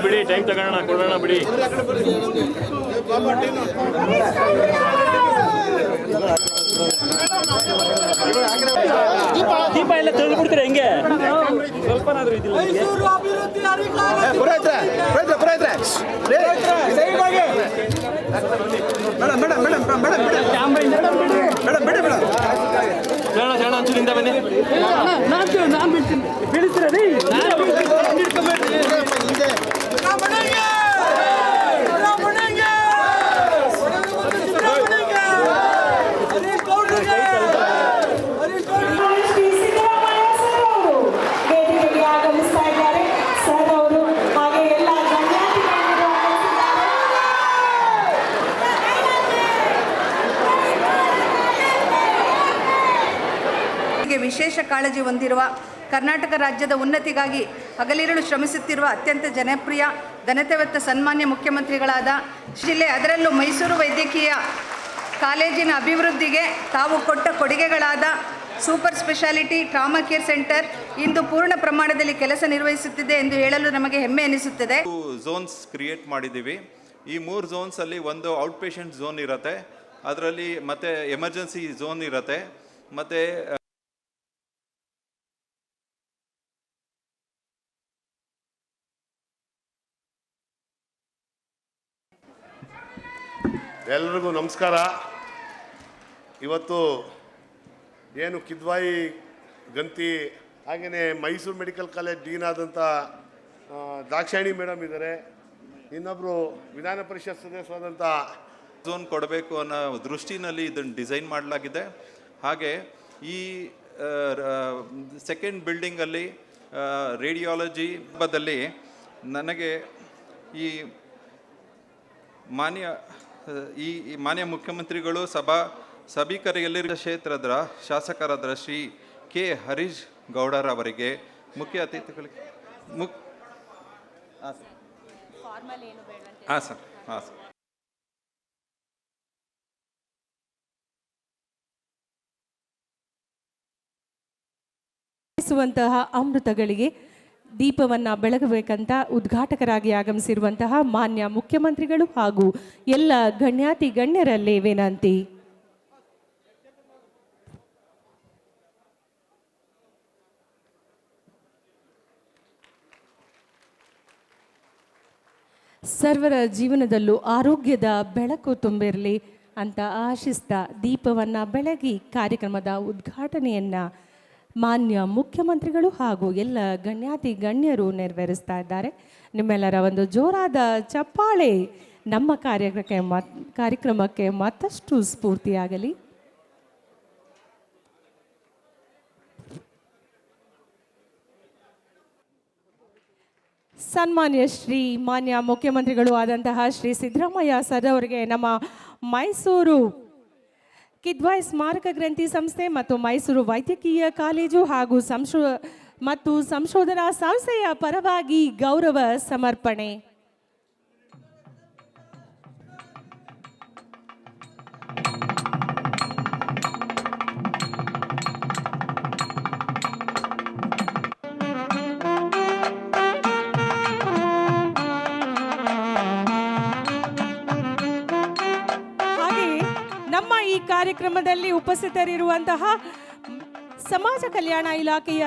ಬಿಡಿ ಟೈಮ್ ತಗೋಣ ಕೊಡೋಣ ಬಿಡಿ. ದೀಪ ಎಲ್ಲ ತೆಗೆದು ಬಿಡ್ತೀರಾ ಹೆಂಗೆ? ಸ್ವಲ್ಪನಾದ್ರೂ ಇದಿಲ್ಲ madam madam madam madam madam madam madam ಶರಣ ಶರಣ ಅಂಚೂರಿಂದ ಬನ್ನಿ ಶ್ರೀ ಸಿದ್ದರಾಮಯ್ಯ ಸರ್ ಅವರು ವೇದಿಕೆಗೆ ಆಗಮಿಸ್ತಾ ಇದ್ದಾರೆ ಸರ್ ಅವರು ಹಾಗೆ ಎಲ್ಲ ಗಣ್ಯಾತಿಗಣ್ಯರು ವಿಶೇಷ ಕಾಳಜಿ ಹೊಂದಿರುವ ಕರ್ನಾಟಕ ರಾಜ್ಯದ ಉನ್ನತಿಗಾಗಿ ಹಗಲಿರುಳು ಶ್ರಮಿಸುತ್ತಿರುವ ಅತ್ಯಂತ ಜನಪ್ರಿಯ ಘನತೆವತ್ತ ಸನ್ಮಾನ್ಯ ಮುಖ್ಯಮಂತ್ರಿಗಳಾದ ಜಿಲ್ಲೆ ಅದರಲ್ಲೂ ಮೈಸೂರು ವೈದ್ಯಕೀಯ ಕಾಲೇಜಿನ ಅಭಿವೃದ್ಧಿಗೆ ತಾವು ಕೊಟ್ಟ ಕೊಡುಗೆಗಳಾದ super speciality trauma care centre ಇಂದು ಪೂರ್ಣ ಪ್ರಮಾಣದಲ್ಲಿ ಕೆಲಸ ನಿರ್ವಹಿಸುತ್ತಿದೆ ಎಂದು ಹೇಳಲು ನಮಗೆ ಹೆಮ್ಮೆ ಅನಿಸುತ್ತದೆ. ಝೋನ್ಸ್ ಕ್ರಿಯೇಟ್ ಮಾಡಿದ್ದೀವಿ. ಈ ಮೂರು ಝೋನ್ಸಲ್ಲಿ ಒಂದು ಔಟ್ ಪೇಷಂಟ್ ಝೋನ್ ಇರುತ್ತೆ. ಅದರಲ್ಲಿ ಮತ್ತೆ ಎಮರ್ಜೆನ್ಸಿ ಝೋನ್ ಇರುತ್ತೆ. ಮತ್ತು ಎಲ್ರಿಗೂ ನಮಸ್ಕಾರ. ಇವತ್ತು ಏನು ಕಿದ್ವಾಯಿ ಗಂತಿ ಹಾಗೆಯೇ ಮೈಸೂರು ಮೆಡಿಕಲ್ ಕಾಲೇಜ್ ಡೀನ್ ಆದಂಥ ದಾಕ್ಷಾಯಣಿ ಮೇಡಮ್ ಇದ್ದಾರೆ. ಇನ್ನೊಬ್ಬರು ವಿಧಾನ ಪರಿಷತ್ ಸದಸ್ಯವಾದಂಥ ಝೋನ್ ಕೊಡಬೇಕು ಅನ್ನೋ ದೃಷ್ಟಿನಲ್ಲಿ ಇದನ್ನು ಡಿಸೈನ್ ಮಾಡಲಾಗಿದೆ. ಹಾಗೆ ಈ ಸೆಕೆಂಡ್ ಬಿಲ್ಡಿಂಗಲ್ಲಿ ರೇಡಿಯಾಲಜಿ ಹಬ್ಬದಲ್ಲಿ ನನಗೆ ಈ ಮಾನ್ಯ ಈ ಮಾನ್ಯ ಮುಖ್ಯಮಂತ್ರಿಗಳು ಸಭಾ ಸಭಿಕರಿಯಲ್ಲಿ ಕ್ಷೇತ್ರದ ಶಾಸಕರಾದ ಶ್ರೀ ಕೆ ಹರೀಶ್ ಗೌಡರವರಿಗೆ ಮುಖ್ಯ ಅತಿಥಿಗಳಿಗೆ ಮುಕ್ ಹಾಂ ಸರ್. ಹಾಂ ಸರ್. ಹಾಂ ಸರ್. ಬೆಳಗಿಸುವಂತಹ ಅಮೃತಗಳಿಗೆ ದೀಪವನ್ನು ಬೆಳಗಬೇಕಂತ ಉದ್ಘಾಟಕರಾಗಿ ಆಗಮಿಸಿರುವಂತಹ ಮಾನ್ಯ ಮುಖ್ಯಮಂತ್ರಿಗಳು ಹಾಗೂ ಎಲ್ಲ ಗಣ್ಯಾತಿ ಗಣ್ಯರಲ್ಲೇ ವಿನಂತಿ. ಸರ್ವರ ಜೀವನದಲ್ಲೂ ಆರೋಗ್ಯದ ಬೆಳಕು ತುಂಬಿರಲಿ ಅಂತ ಆಶಿಸ್ತಾ ದೀಪವನ್ನು ಬೆಳಗಿ ಕಾರ್ಯಕ್ರಮದ ಉದ್ಘಾಟನೆಯನ್ನು ಮಾನ್ಯ ಮುಖ್ಯಮಂತ್ರಿಗಳು ಹಾಗೂ ಎಲ್ಲ ಗಣ್ಯಾತಿ ಗಣ್ಯರು ನೆರವೇರಿಸ್ತಾ ಇದ್ದಾರೆ. ನಿಮ್ಮೆಲ್ಲರ ಒಂದು ಜೋರಾದ ಚಪ್ಪಾಳೆ ನಮ್ಮ ಕಾರ್ಯಕ್ರಮಕ್ಕೆ ಮತ್, ಕಾರ್ಯಕ್ರಮಕ್ಕೆ ಮತ್ತಷ್ಟು ಸ್ಫೂರ್ತಿಯಾಗಲಿ. ಸನ್ಮಾನ್ಯ ಶ್ರೀ, ಮಾನ್ಯ ಮುಖ್ಯಮಂತ್ರಿಗಳು ಆದಂತಹ ಶ್ರೀ ಸಿದ್ದರಾಮಯ್ಯ ಸರ್ ಅವರಿಗೆ ನಮ್ಮ ಮೈಸೂರು ಕಿದ್ವಾಯ್ ಸ್ಮಾರಕ ಗ್ರಂಥಿ ಸಂಸ್ಥೆ ಮತ್ತು ಮೈಸೂರು ವೈದ್ಯಕೀಯ ಕಾಲೇಜು ಹಾಗೂ ಸಂಶೋ ಮತ್ತು ಸಂಶೋಧನಾ ಸಂಸ್ಥೆಯ ಪರವಾಗಿ ಗೌರವ ಸಮರ್ಪಣೆ. ನಮ್ಮ ಈ ಕಾರ್ಯಕ್ರಮದಲ್ಲಿ ಉಪಸ್ಥಿತರಿರುವಂತಹ ಸಮಾಜ ಕಲ್ಯಾಣ ಇಲಾಖೆಯ